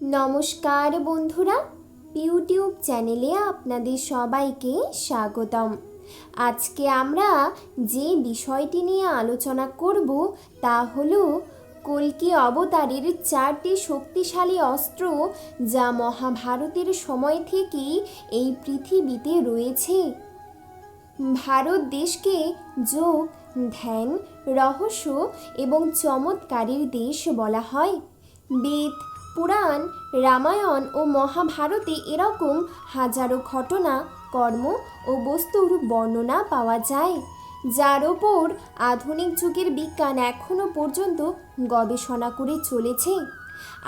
নমস্কার বন্ধুরা, ইউটিউব চ্যানেলে আপনাদের সবাইকে স্বাগতম। আজকে আমরা যে বিষয়টি নিয়ে আলোচনা করব তা হলো কল্কি অবতারের চারটি শক্তিশালী অস্ত্র যা মহাভারতের সময় থেকেই এই পৃথিবীতে রয়েছে। ভারত দেশকে যোগ, ধ্যান, রহস্য এবং চমৎকারের দেশ বলা হয়। বেদ পুরাণ, রামায়ণ ও মহাভারতে এরকম হাজারো ঘটনা, কর্ম ও বস্তুর বর্ণনা পাওয়া যায়, যার ওপর আধুনিক যুগের বিজ্ঞান এখনও পর্যন্ত গবেষণা করে চলেছে।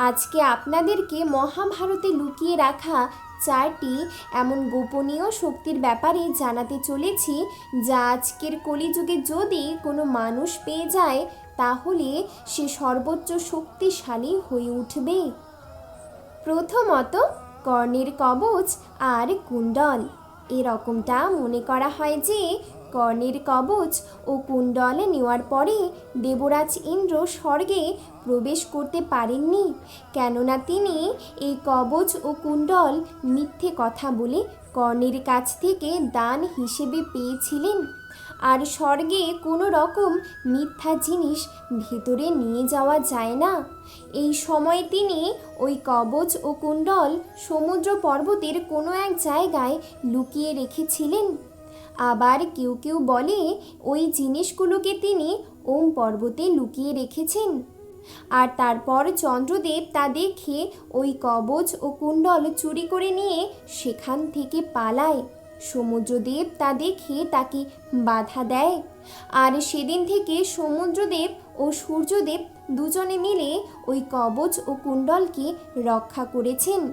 আজকে আপনাদেরকে মহাভারতে লুকিয়ে রাখা চারটি এমন গোপনীয় শক্তির ব্যাপারে জানাতে চলেছি, যা আজকের কলিযুগে যদি কোনো মানুষ পেয়ে যায় তাহলে সে সর্বোচ্চ শক্তিশালী হয়ে উঠবে। প্রথমত কর্ণের কবচ আর কুণ্ডল। এরকমটা মনে করা হয় যে কর্ণের কবচ ও কুণ্ডল নেওয়ার পরে দেবরাজ ইন্দ্র স্বর্গে প্রবেশ করতে পারেননি, কেননা তিনি এই কবচ ও কুণ্ডল মিথ্যে কথা বলে কর্ণের কাছ থেকে দান হিসেবে পেয়েছিলেন। আর স্বর্গে কোনো রকম মিথ্যা জিনিস ভেতরে নিয়ে যাওয়া যায় না। এই সময় তিনি ওই কবচ ও কুণ্ডল সমুদ্র পর্বতের কোনো এক জায়গায় লুকিয়ে রেখেছিলেন। আবার কেউ কেউ বলে, ওই জিনিসগুলোকে তিনি ওম পর্বতে লুকিয়ে রেখেছেন। আর তারপর চন্দ্রদেব তা দেখে ওই কবচ ও কুণ্ডল চুরি করে নিয়ে সেখান থেকে পালায়। সমুদ্রদেব তা দেখে তাকে বাধা দেয়। আর সেদিন থেকে সমুদ্রদেব ও সূর্যদেব দুজনে মিলে ওই কবচ ও কুণ্ডলকে রক্ষা করেছেন।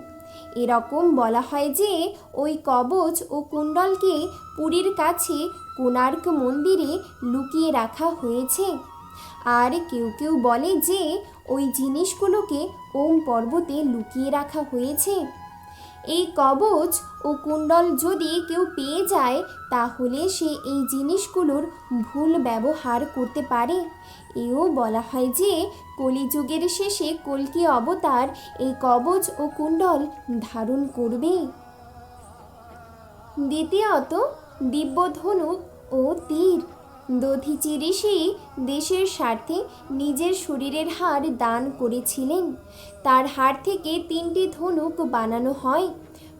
এরকম বলা হয় যে, ওই কবচ ও কুণ্ডলকে পুরীর কাছে কোণার্ক মন্দিরে লুকিয়ে রাখা হয়েছে। আর কেউ কেউ বলে যে, ওই জিনিসগুলোকে ওম পর্বতে লুকিয়ে রাখা হয়েছে। এই কবচ ও কুণ্ডল যদি কেউ পেয়ে যায়, তাহলে সে এই জিনিসগুলোর ভুল ব্যবহার করতে পারে। এও বলা হয় যে, কলিযুগের শেষে কল্কি অবতার এই কবচ ও কুণ্ডল ধারণ করবে। দ্বিতীয়ত দিব্য ধনুক ও তীর। দধিচি ঋষি দেশের স্বার্থে নিজের শরীরের হার দান করেছিলেন। তার হাড় থেকে তিনটি ধনুক বানানো হয়।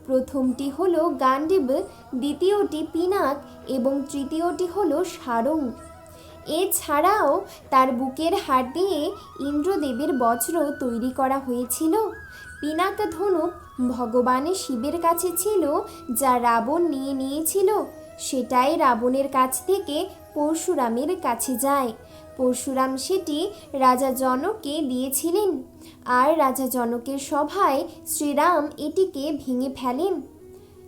প্রথমটি হল গান্ডিব দ্বিতীয়টি পিনাক এবং তৃতীয়টি হল সারং। এছাড়াও তার বুকের হাড় দিয়ে ইন্দ্রদেবের বজ্র তৈরি করা হয়েছিল। পিনাক ধনুক ভগবান শিবের কাছে ছিল, যা রাবণ নিয়ে নিয়েছিল। সেটাই রাবণের কাছ থেকে পরশুরামের কাছে যায়। পরশুরাম সেটি রাজা জনককে দিয়েছিলেন আর রাজা জনকের সভায় শ্রীরাম এটিকে ভেঙে ফেলেন।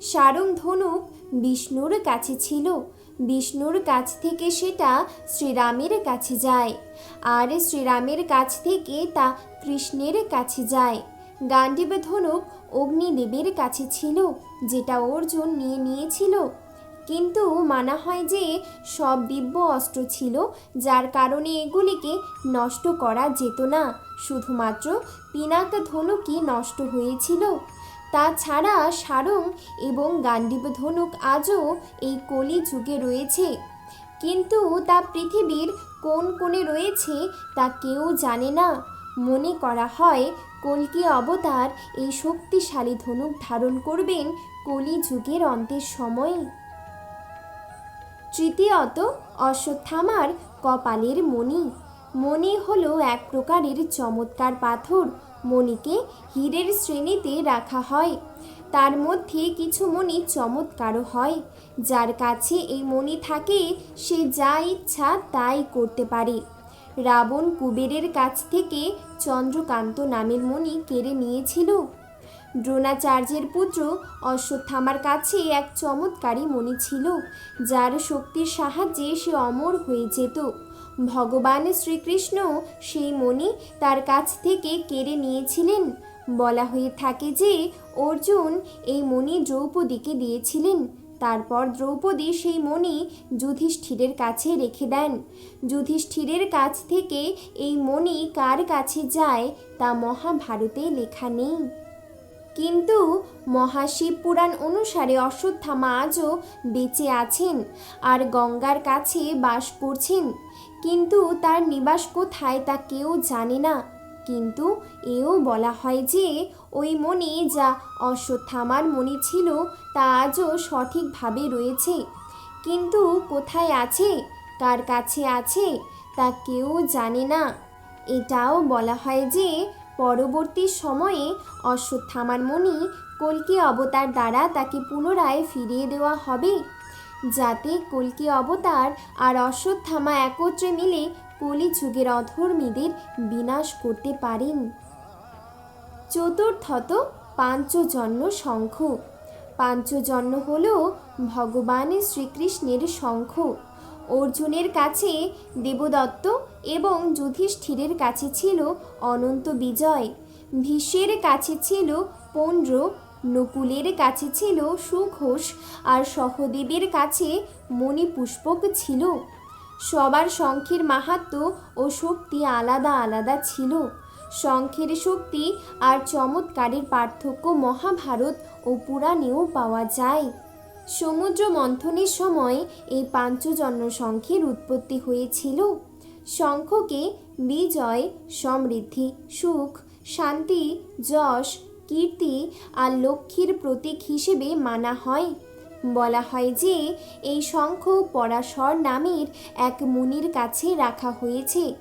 সারং ধনুক বিষ্ণুর কাছে ছিল। বিষ্ণুর কাছ থেকে সেটা শ্রীরামের কাছে যায় আর শ্রীরামের কাছ থেকে তা কৃষ্ণের কাছে যায়। গান্ডীব ধনুক অগ্নিদেবের কাছে ছিল, যেটা অর্জুন নিয়ে নিয়েছিল। কিন্তু মানা হয় যে সব দিব্য অস্ত্র ছিল, যার কারণে এগুলিকে নষ্ট করা যেত না। শুধুমাত্র পিনাক ধনুকই নষ্ট হয়েছিল। তাছাড়া সারং এবং গান্ডীব ধনুক আজও এই কলি যুগে রয়েছে। কিন্তু তা পৃথিবীর কোন কোণে রয়েছে তা কেউ জানে না। মনে করা হয়, কলকি অবতার এই শক্তিশালী ধনুক ধারণ করবেন কলি যুগের অন্তের সময়ে। তৃতীয়ত অশ্বত্থামার কপালের মণি। মণি হলো এক প্রকারের চমৎকার পাথর। মণিকে হীরের শ্রেণীতে রাখা হয়। তার মধ্যে কিছু মণি চমৎকারও হয়। যার কাছে এই মণি থাকে, সে যা ইচ্ছা তাই করতে পারে। রাবণ কুবেরের কাছ থেকে চন্দ্রকান্ত নামের মণি কেড়ে নিয়েছিল। দ্রোণাচার্যের পুত্র অশ্বত্থামার কাছে এক চমৎকারী মণি ছিল, যার শক্তির সাহায্যে সে অমর হয়ে যেত। ভগবান শ্রীকৃষ্ণ সেই মণি তার কাছ থেকে কেড়ে নিয়েছিলেন। বলা হয়ে থাকে যে, অর্জুন এই মণি দ্রৌপদীকে দিয়েছিলেন। তারপর দ্রৌপদী সেই মণি যুধিষ্ঠিরের কাছে রেখে দেন। যুধিষ্ঠিরের কাছ থেকে এই মণি কার কাছে যায় তা মহাভারতে লেখা নেই। কিন্তু মহাশিব পুরাণ অনুসারে অশ্বত্থামা আজও বেঁচে আছেন আর গঙ্গার কাছে বাস করছেন। কিন্তু তার নিবাস কোথায় তা কেউ জানে না। কিন্তু এও বলা হয় যে ওই মণি যা অশ্বত্থামার মণি ছিল তা আজও সঠিকভাবে রয়েছে। কিন্তু কোথায় আছে, কার কাছে আছে তা কেউ জানে না। এটাও বলা হয় যে পরবর্তী সময়ে অশ্বত্থামার মণি কল্কি অবতার দ্বারা তাকে পুনরায় ফিরিয়ে দেওয়া হবে। যাতে কল্কি অবতার আর অশ্বত্থামা একত্রে মিলে কলিযুগের অধর্মীদের বিনাশ করতে পারেন। চতুর্থত পাঞ্চজন্য শঙ্খ। পাঞ্চজন্য হল ভগবান শ্রীকৃষ্ণের শঙ্খ। অর্জুনের কাছে দেবদত্ত এবং যুধিষ্ঠিরের কাছে ছিল অনন্ত বিজয়। ভীষ্মের কাছে ছিল পৌণ্ড্র নকুলের কাছে ছিল সুঘোষ আর সহদেবের কাছে মণিপুষ্পক ছিল। সবার শঙ্খের মাহাত্ম ও শক্তি আলাদা আলাদা ছিল। শঙ্খের শক্তি আর চমৎকারের পার্থক্য মহাভারত ও পুরাণেও পাওয়া যায়। সমুদ্র মন্থনের সময় এই পাঞ্চজন্য শঙ্খের উৎপত্তি হয়েছিল। শঙ্খকে বিজয়, সমৃদ্ধি, সুখ, শান্তি, যশ, কীর্তি আর লক্ষ্মীর প্রতীক হিসেবে মানা হয়। বলা হয় যে এই শঙ্খ পরাশর নামের এক মুনির কাছে রাখা হয়েছে।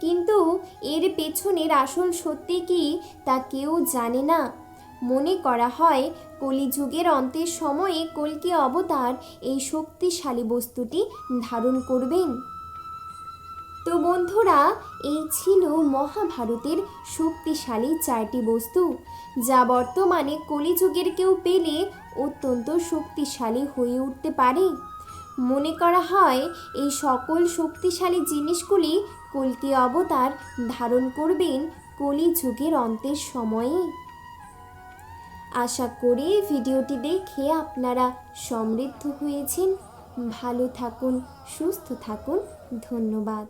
কিন্তু এর পেছনের আসল সত্যি কি তা কেউ জানে না। মনে করা হয়, কলিযুগের অন্তের সময়ে কলকি অবতার এই শক্তিশালী বস্তুটি ধারণ করবেন। তো বন্ধুরা, এই ছিল মহাভারতের শক্তিশালী চারটি বস্তু, যা বর্তমানে কলিযুগের কেউ পেলে অত্যন্ত শক্তিশালী হয়ে উঠতে পারে। মনে করা হয়, এই সকল শক্তিশালী জিনিসগুলি কল্কি অবতার ধারণ করবেন কলিযুগের অন্তের সময়ে। আশা করি ভিডিওটি দেখে আপনারা সমৃদ্ধ হয়েছেন। ভালো থাকুন সুস্থ থাকুন। ধন্যবাদ।